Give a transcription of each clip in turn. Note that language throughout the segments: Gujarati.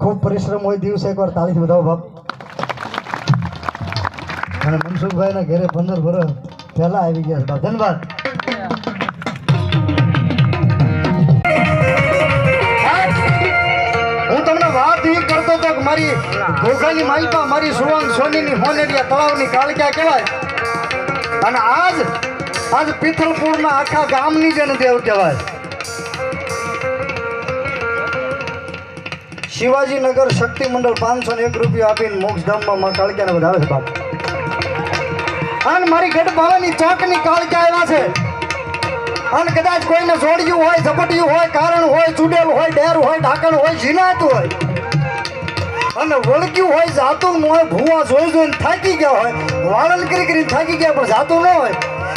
ખૂબ પરિશ્રમ હોય દિવસે એકવાર તાળીથી બધાઓ બાપ અને મનસુખભાઈના ઘરે પંદર વર્ષ પહેલા આવી ગયા છે બાપ ધન્યવાદ કરતો તો મારી ઘોઘાની માલપા મારી સુવન સોનીની હોનેરિયા તળાવની કાળક્યા કહેવાય. અને આજ આજ પિથલપુરના આખા ગામની જેને દેવ કહેવાય. શિવાજીનગર શક્તિ મંડળ પાંચસો ને એક રૂપિયા આપીને મોક્ષધામમાં માં કાળક્યાને વધારે છે બાપ. અને મારી ગઢ બાવાની ચોકની કાળક્યા આવ્યા છે. અને કદાચ કોઈને જોડ્યું હોય, ઝપટ્યું હોય, કારણ હોય, ચૂડેલ હોય, ડેર હોય, ઢાંકણ હોય ઝીનાતું હોય. અને વળગ્યું હોય, જાતું ન હોય, ભૂવા જોઈ જોઈને થાકી ગયા હોય. વાળન કરી કરી થાકી ગયા પણ જાતું ન હોય.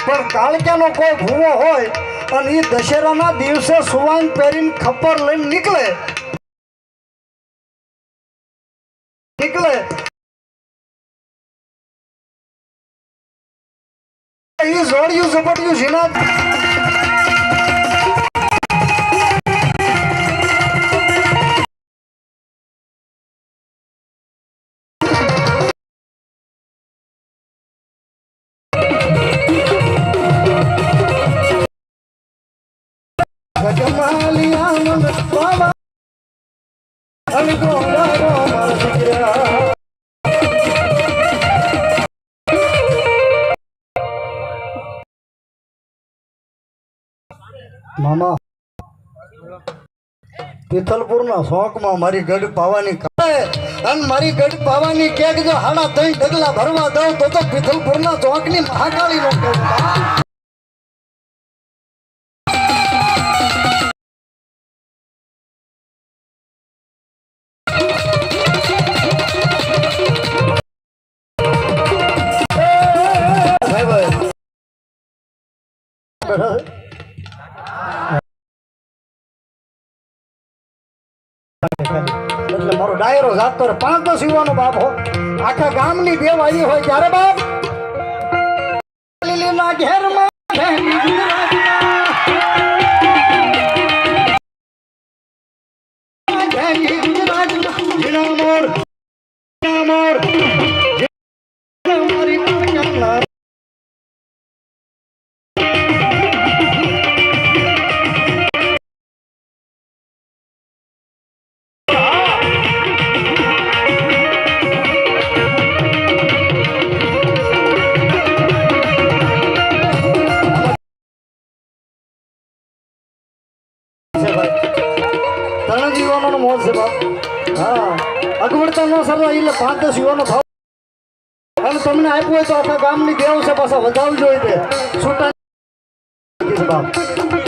પણ કાળક્યાનો કોઈ ભૂવો હોય અને એ દશેરાના દિવસે સુવાંગ પહેરીને ખપ્પર લઈને નીકળે. એ જોડ્યું ઝપટ્યું ઝીના ગજમાલિયા મન બાબા મામા. પિથલપુરના શોખમાં મારી ગઢ પાવાની અને મારી ગઢ પાવાની કેક જો હાડા ત્રણ ડગલા ભરવા દઉં તો તો પિથલપુરના ચોકની મહાકાળી નો ભાઈ એટલે મારો ડાયરો જાતો પાંચ દસ યુવાનો બાપ હો. આખા ગામની બે વાળી હોય ત્યારે બાપ. લીલીના ઘેરમાં જીવોનો મોત છે બાપ હા અગવડતા નો સરવા એટલે પાંચ દસ યુવાનો ભાવ અને તમને આપ્યું હોય તો આખા ગામની દેવ છે પાછા છે બાપ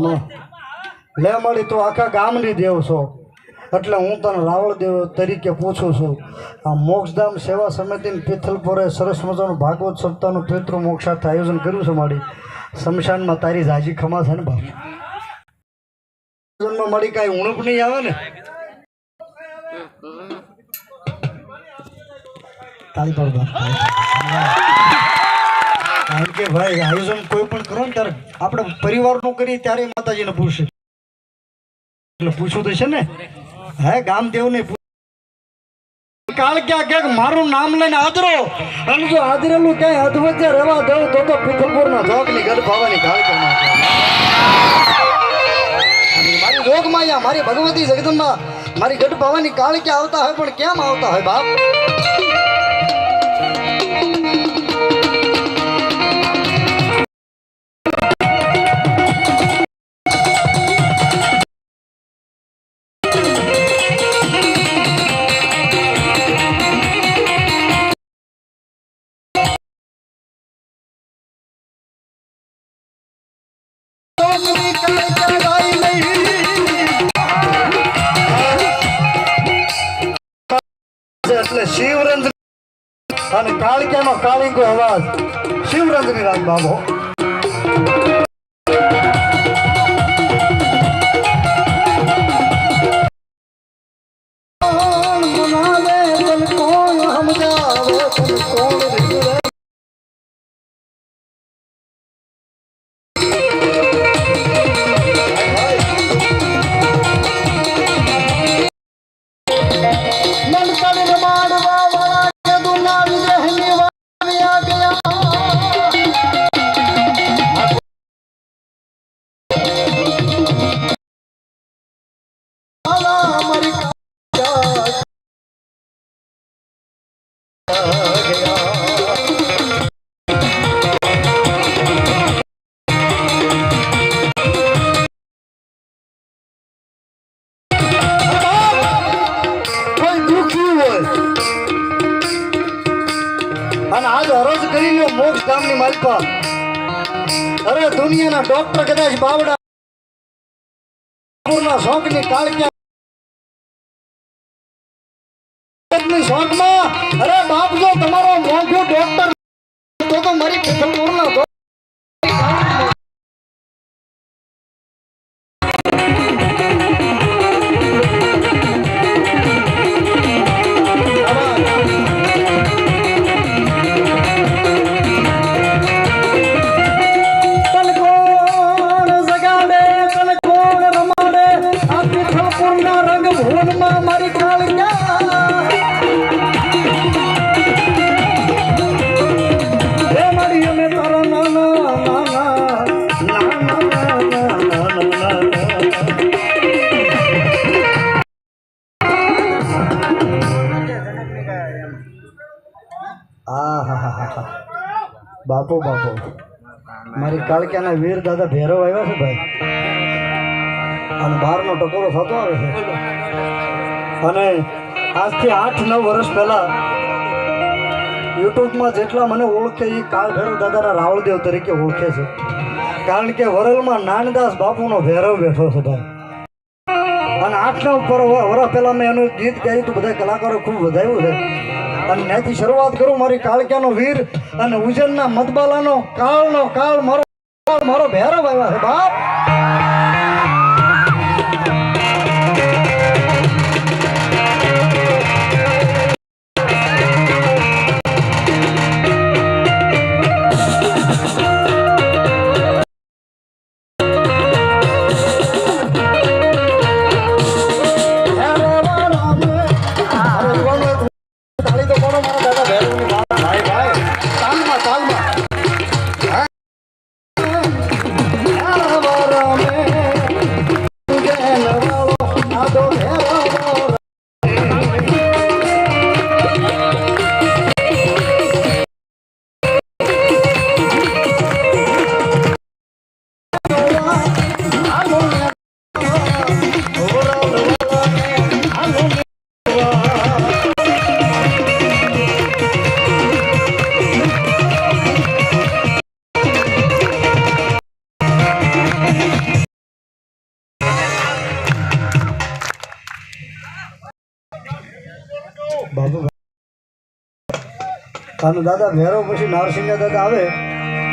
મામા. લે મળી તો આખા ગામની દેવ છો. એટલે હું તને રાવળ દેવ તરીકે પૂછું છું. આ મોક્ષધામ સેવા સમિતિની પિથલપુરે સરસ મજાનું ભાગવત સપ્તાહનું પિતૃ મોક્ષાર્થ આયોજન કર્યું છે મારી. શમશાનમાં તારી જાજી ખમા છે ને બાપ. આયોજનમાં મારી કાંઈ ઉણપ નહીં આવે ને? તારી પર કારણ કે ભાઈ, આયોજન કોઈ પણ કરો ને ત્યારે આપણે પરિવારનું કરીએ ત્યારે માતાજીને પૂછે. એટલે પૂછવું તો છે ને? હે, ગામદેવને કાળ ક્યાં મારું નામ લઈને આદરો અને જો આદરેલું ક્યાંય અધવચ્ચે રહેવા દઉં તો તો પિથલપુરના જોગની મારી જોગ અહીંયા મારી ભગવતી જગદંબા, મારી ગઢ ભવાની કાળ ક્યાં આવતા હોય, પણ કેમ આવતા હોય બાપ? અને કાળક્યાનો કાળિંગો અવાજ. શિવરંજની રાજ બાબો અને આજ અરજ કરી લ્યો મોક્ષ ગામની માલપા. અરે, દુનિયાના ડોક્ટર કદાચ બાવડા પૂરના શોખની કાળક્યા શોખમાં? અરે, બાપ જો તમારો મોંઘો ડોક્ટર તો તો મારી કુટુંબના બાપુ, બાપો. મારી કાળક્યાના વીર દાદા ભેરવ આવ્યા છે ભાઈ. અને બહારનો ટકોરો થતો આવે છે. અને આજથી આઠ, નવ વર્ષ પહેલા યુટ્યુબમાં જેટલા મને ઓળખે એ કાળ ભૈરવ દાદાના રાવળદેવ તરીકે ઓળખે છે. કારણ કે વરલમાં નાનદાસ બાપુનો ભૈરવ બેઠો છે ભાઈ. અને આઠ, નવ વર્ષ પહેલા મેં એનું ગીત ગાયું તો બધા કલાકારો ખૂબ વધાવ્યું છે. અને ત્યાંથી શરૂઆત કરું મારી કાળક્યાનો વીર અને ઉજ્જૈનના મતબાલાનો કાળનો કાળ મારો કાળ મારો ભૈરવ આવ્યા છે, બાપ. અને દાદા ભૈરવ પછી નારસિંહ દાદા આવે.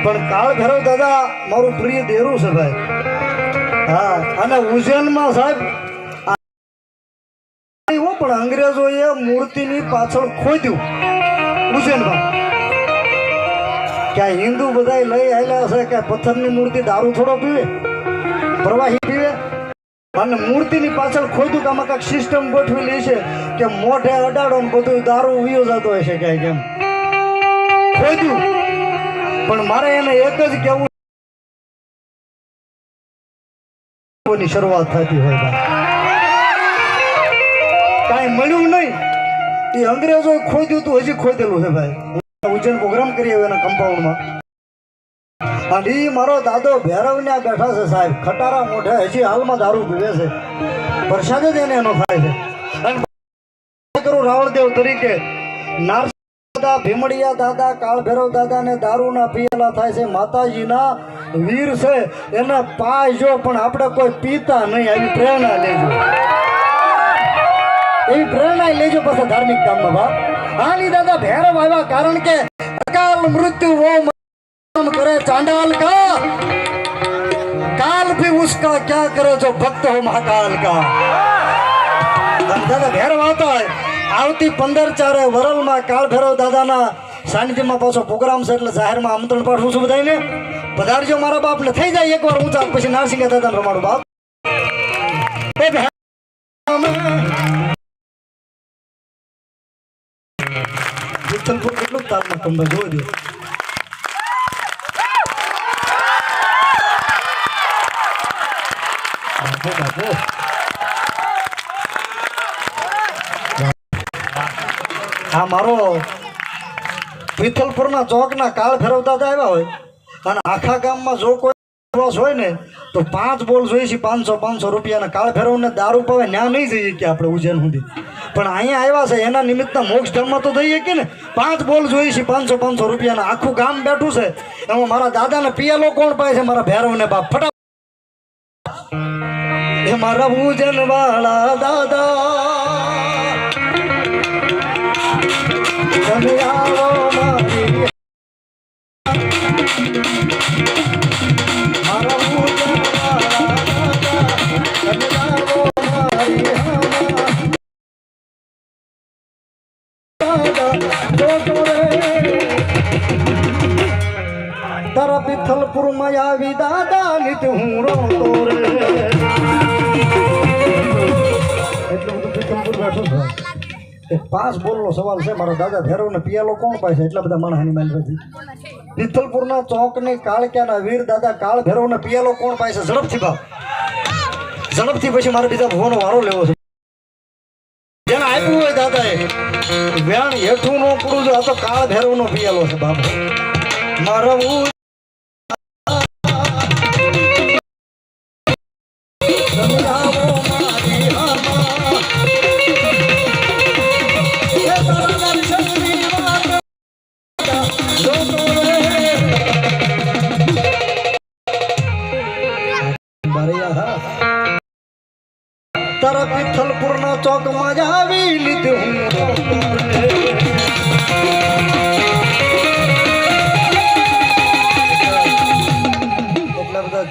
પણ કાળ ભૈરવ દાદા, મારું પ્રિય દેરું છે ભાઈ. હા, અને ઉજ્જૈનમાં સાહેબ પણ અંગ્રેજો અંગ્રેજોએ મૂર્તિની પાછળ ખોદ્યું ઉજ્જૈનમાં. ક્યાં હિન્દુ બધા લઈ આવેલા હશે કે પથ્થરની મૂર્તિ દારૂ થોડો પીવે, પ્રવાહી પીવે. અને મૂર્તિની પાછળ ખોદ્યું કે આમાં કાંઈક સિસ્ટમ ગોઠવેલી છે કે મોઢે અડાડો બધું દારૂ વિયો જતો હશે ક્યાંય એમ ખોદ્યું પણ મારે એને એક જ કેવું શરૂઆત થતી હોય કાંઈ મળ્યું નહીં. એ અંગ્રેજો ખોદ્યું તું, હજી ખોદેલું છે ભાઈ. ઉજ્જૈન પ્રોગ્રામ કરીએ એના કમ્પાઉન્ડમાં અને એ મારો દાદો ભૈરવને બેઠા છે સાહેબ. ખટારા મોઢે હજી હાલમાં દારૂ પીવે છે. પ્રસાદ જ એને એનો થાય છે. અને રાવળદેવ તરીકે નાર દાદા ભીમડિયા દાદા કાળ ભૈરવ દાદા ને દારૂના પીએલા થાય છે માતાજીના વીર છે એને પાજો પણ આપણે કોઈ પીતા નહીં આવી પ્રેરણા લેજો એવી પ્રેરણા લેજો પછી ધાર્મિક કામમાં બાપ આની દાદા ભૈરવ આવ્યા કારણ કે અકાલ મૃત્યુ વો मरम करे चांडाल का काल भी उसका क्या करे जो भक्त हो महाकाल का દાદા ભેરવ આવતા હોય આવતી પંદર ચારે વરલમાં કાળ ભૈરવ દાદાના સાનિધ્યમાં પાછો પ્રોગ્રામ છે એટલે જાહેરમાં આમંત્રણ પાઠવું છું બધાને પધારજો મારા બાપને થઈ જાય એકવાર ઊંચા પછી નારસિંહ દાદાને રમાડું બાપ. કેટલું તાપમાન તમને જોઈ દઉં પિથલપુરના ચોકના કાળ ફેરવતા આવ્યા હોય. અને આખા ગામમાં જો કોઈ પ્રવાસ હોય ને, તો પાંચ બોલ જોઈએ છે પાંચસો પાંચસો રૂપિયાના કાળ ફેરવને દારૂ પાવે ત્યાં નહીં જઈએ કે આપણે ઉજ્જૈન સુધી. પણ અહીંયા આવ્યા છે, એના નિમિત્તના મોક્ષ ધર્મ તો જઈએ કે ને? પાંચ બોલ જોઈએ છે પાંચસો પાંચસો રૂપિયાના. આખું ગામ બેઠું છે. એમાં મારા દાદાને પિયાલો કોણ પાય છે? મારા ભૈરવને બાપ. ફટા એ મારા ઉજ્જૈન વાળા દાદા. તોરે પિથલપુર આવી દાદા નિત હું રોતો પાસ બોલનો સવાલ છે. મારા દાદા ભેરવને પિયાલો કોણ છે? એટલા બધા માણસની માલ પછી પિથલપુરના ચોકની કાળક્યાના વીર દાદા કાળ ભેરવને પિયાલો કોણ પાય છે? ઝડપથી બાપ ઝડપથી પછી મારે બીજા ભગવાનો વારો લેવો છે. જેને આપ્યું હોય દાદાએ વેણ હેઠું નો છે, આ તો કાળ ભેરવનો પિયાલો છે, બાપ મારા હું સમજાવો જ આવી લીધું.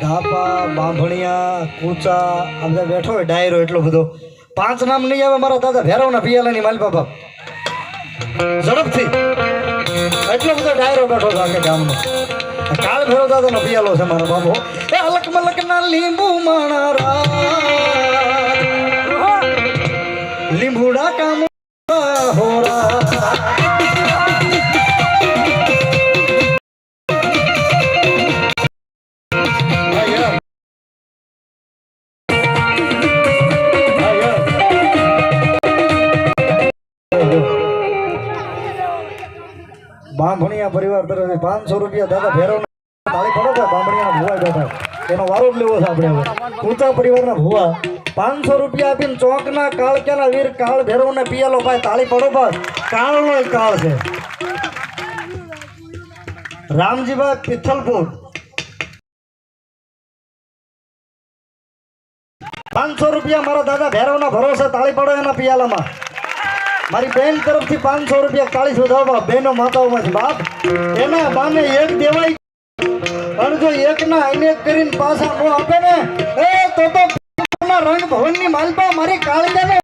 ધાપા, બાંભણિયા, કૂચા, આ બધા બેઠો હોય, ડાયરો એટલો બધો. પાંચ નામ નહીં આવે મારા દાદા, ભેરવના પિયાલાની માલપા બાપ. ઝડપથી. એટલો બધો ડાયરો બેઠો ગામનો. આ કાળ ભેરવ દાદાનો પિયાલો છે મારો બાબો એ અલક મલક ના લીંબુ માણા બાંભણિયા પરિવાર તરફથી પાંચસો રૂપિયા દાદા ભેરવ તાળી પડો છે. બાંભણિયા ભુવા બેઠા. એનો વારો જ લેવો છે આપણે હવે. ઊંચા પરિવારના ભુવા. પાંચસો રૂપિયા આપીને ચોકના કાળક્યાના વીર કાળ ભેરવને પિયાલો ભાઈ તાળી પડો બસ કાળનો કાળ છે. રામજીભાઈ પિથલપુર પાંચસો રૂપિયા મારા દાદા ભૈરવના ભરોસે તાળી પડો એના પિયાલામાં. મારી બેન તરફથી પાંચસો રૂપિયા કાળી શોધાવવા બેનો માતાઓમાંથી બાપ. એના બાને એક દેવાય અને જો એકના અનેક કરીને પાછા નો આપે ને. એ તો તો રંગ ભવનની માલપા મારી કાળજાને